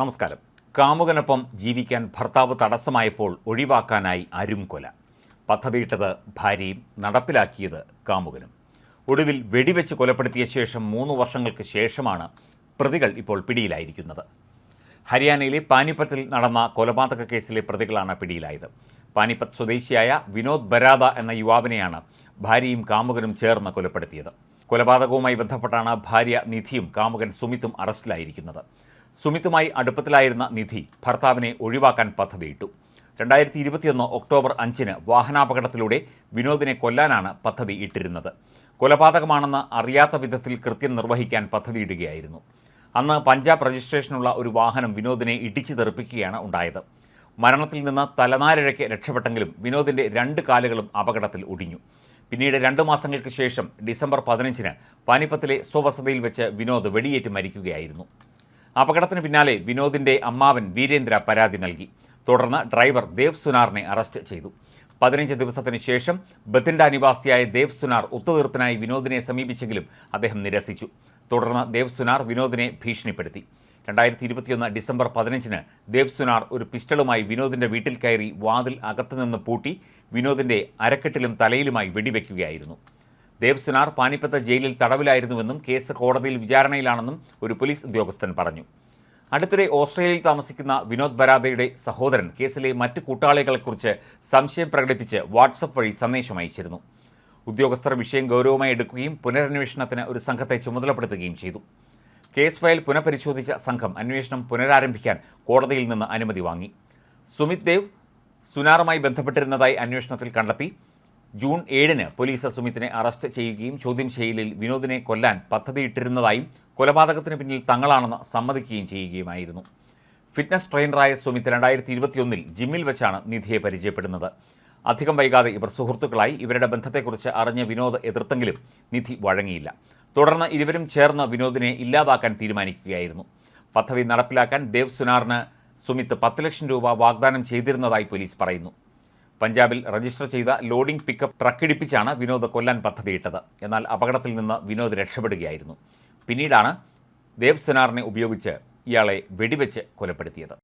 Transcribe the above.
നമസ്കാരം. കാമുകനൊപ്പം ജീവിക്കാൻ ഭർത്താവ് തടസ്സമായപ്പോൾ ഒഴിവാക്കാനായി അരും കൊല പദ്ധതിയിട്ടത് ഭാര്യയും നടപ്പിലാക്കിയത് കാമുകനും. ഒടുവിൽ വെടിവെച്ച് കൊലപ്പെടുത്തിയ ശേഷം മൂന്ന് വർഷങ്ങൾക്ക് ശേഷമാണ് പ്രതികൾ ഇപ്പോൾ പിടിയിലായിരിക്കുന്നത്. ഹരിയാനയിലെ പാനിപ്പത്തിൽ നടന്ന കൊലപാതക കേസിലെ പ്രതികളാണ് പിടിയിലായത്. പാനിപ്പത്ത് സ്വദേശിയായ വിനോദ് ബരാദ എന്ന യുവാവിനെയാണ് ഭാര്യയും കാമുകനും ചേർന്ന് കൊലപ്പെടുത്തിയത്. കൊലപാതകവുമായി ബന്ധപ്പെട്ടാണ് ഭാര്യ നിധിയും കാമുകൻ സുമിത്തും അറസ്റ്റിലായിരിക്കുന്നത്. സുമിത്തുമായി അടുപ്പത്തിലായിരുന്ന നിധി ഭർത്താവിനെ ഒഴിവാക്കാൻ പദ്ധതിയിട്ടു. രണ്ടായിരത്തി ഇരുപത്തിയൊന്ന് ഒക്ടോബർ അഞ്ചിന് വാഹനാപകടത്തിലൂടെ വിനോദിനെ കൊല്ലാനാണ് പദ്ധതി ഇട്ടിരുന്നത് കൊലപാതകമാണെന്ന് അറിയാത്ത വിധത്തിൽ കൃത്യം നിർവഹിക്കാൻ പദ്ധതിയിടുകയായിരുന്നു. അന്ന് പഞ്ചാബ് രജിസ്ട്രേഷനുള്ള ഒരു വാഹനം വിനോദിനെ ഇടിച്ചു തെറിപ്പിക്കുകയാണ് ഉണ്ടായത്. മരണത്തിൽ നിന്ന് തലനാരിഴയ്ക്ക് രക്ഷപ്പെട്ടെങ്കിലും വിനോദിന്റെ രണ്ട് കാലുകളും അപകടത്തിൽ ഒടിഞ്ഞു. പിന്നീട് രണ്ട് മാസങ്ങൾക്ക് ശേഷം ഡിസംബർ പതിനഞ്ചിന് പാനിപ്പത്തിലെ സ്വവസതിയിൽ വെച്ച് വിനോദ് വെടിയേറ്റ് മരിക്കുകയായിരുന്നു. അപകടത്തിന് പിന്നാലെ വിനോദിന്റെ അമ്മാവൻ വീരേന്ദ്ര പരാതി നൽകി. തുടർന്ന് ഡ്രൈവർ ദേവ് സുനാറിനെ അറസ്റ്റ് ചെയ്തു. പതിനഞ്ച് ദിവസത്തിന് ശേഷം ബത്തിൻഡ നിവാസിയായ ദേവ് സുനാർ ഒത്തുതീർപ്പിനായി വിനോദിനെ സമീപിച്ചെങ്കിലും അദ്ദേഹം നിരസിച്ചു. തുടർന്ന് ദേവ് സുനാർ വിനോദിനെ ഭീഷണിപ്പെടുത്തി. രണ്ടായിരത്തി ഇരുപത്തിയൊന്ന് ഡിസംബർ പതിനഞ്ചിന് ദേവ് സുനാർ ഒരു പിസ്റ്റളുമായി വിനോദിന്റെ വീട്ടിൽ കയറി വാതിൽ അകത്തുനിന്ന് പൂട്ടി വിനോദിന്റെ അരക്കെട്ടിലും തലയിലുമായി വെടിവെക്കുകയായിരുന്നു. ദേവ് പാനിപ്പത്ത പാനിപ്പത്ത് ജയിലിൽ തടവിലായിരുന്നുവെന്നും കേസ് കോടതിയിൽ വിചാരണയിലാണെന്നും ഒരു പോലീസ് ഉദ്യോഗസ്ഥൻ പറഞ്ഞു. അടുത്തിടെ ഓസ്ട്രേലിയയിൽ താമസിക്കുന്ന വിനോദ് ബരാദയുടെ സഹോദരൻ കേസിലെ മറ്റ് കൂട്ടാളികളെക്കുറിച്ച് സംശയം പ്രകടിപ്പിച്ച് വാട്സപ്പ് വഴി സന്ദേശം അയച്ചിരുന്നു. ഉദ്യോഗസ്ഥർ വിഷയം ഗൗരവമായി എടുക്കുകയും പുനരന്വേഷണത്തിന് ഒരു സംഘത്തെ ചുമതലപ്പെടുത്തുകയും ചെയ്തു. കേസ് ഫയൽ പുനഃപരിശോധിച്ച സംഘം അന്വേഷണം പുനരാരംഭിക്കാൻ കോടതിയിൽ നിന്ന് അനുമതി വാങ്ങി. സുമിത് ദേവ് സുനാറുമായി ബന്ധപ്പെട്ടിരുന്നതായി അന്വേഷണത്തിൽ കണ്ടെത്തി ജൂൺ ഏഴിന് പോലീസ് സുമിത്തിനെ അറസ്റ്റ് ചെയ്യുകയും ചോദ്യം ചെയ്യലിൽ വിനോദിനെ കൊല്ലാൻ പദ്ധതിയിട്ടിരുന്നതായും കൊലപാതകത്തിന് പിന്നിൽ തങ്ങളാണെന്ന് സമ്മതിക്കുകയും ചെയ്യുകയുമായിരുന്നു. ഫിറ്റ്നസ് ട്രെയിനറായ സുമിത്ത് രണ്ടായിരത്തി ഇരുപത്തിയൊന്നിൽ ജിമ്മിൽ വെച്ചാണ് നിധിയെ പരിചയപ്പെടുന്നത്. അധികം വൈകാതെ ഇവർ സുഹൃത്തുക്കളായി ഇവരുടെ ബന്ധത്തെക്കുറിച്ച് അറിഞ്ഞ വിനോദ് എതിർത്തെങ്കിലും നിധി വഴങ്ങിയില്ല. തുടർന്ന് ഇരുവരും ചേർന്ന് വിനോദിനെ ഇല്ലാതാക്കാൻ തീരുമാനിക്കുകയായിരുന്നു. പദ്ധതി നടപ്പിലാക്കാൻ ദേവ് സുനാറിന് സുമിത്ത് പത്ത് ലക്ഷം രൂപ വാഗ്ദാനം ചെയ്തിരുന്നതായി പോലീസ് പറയുന്നു. പഞ്ചാബിൽ രജിസ്റ്റർ ചെയ്ത ലോഡിംഗ് പിക്കപ്പ് ട്രക്കിടിപ്പിച്ചാണ് വിനോദ് കൊല്ലാൻ പദ്ധതിയിട്ടത്. എന്നാൽ അപകടത്തിൽ നിന്ന് വിനോദ് രക്ഷപ്പെടുകയായിരുന്നു. പിന്നീടാണ് ദേവ് സെനാറിനെ ഉപയോഗിച്ച് ഇയാളെ വെടിവെച്ച് കൊലപ്പെടുത്തിയത്.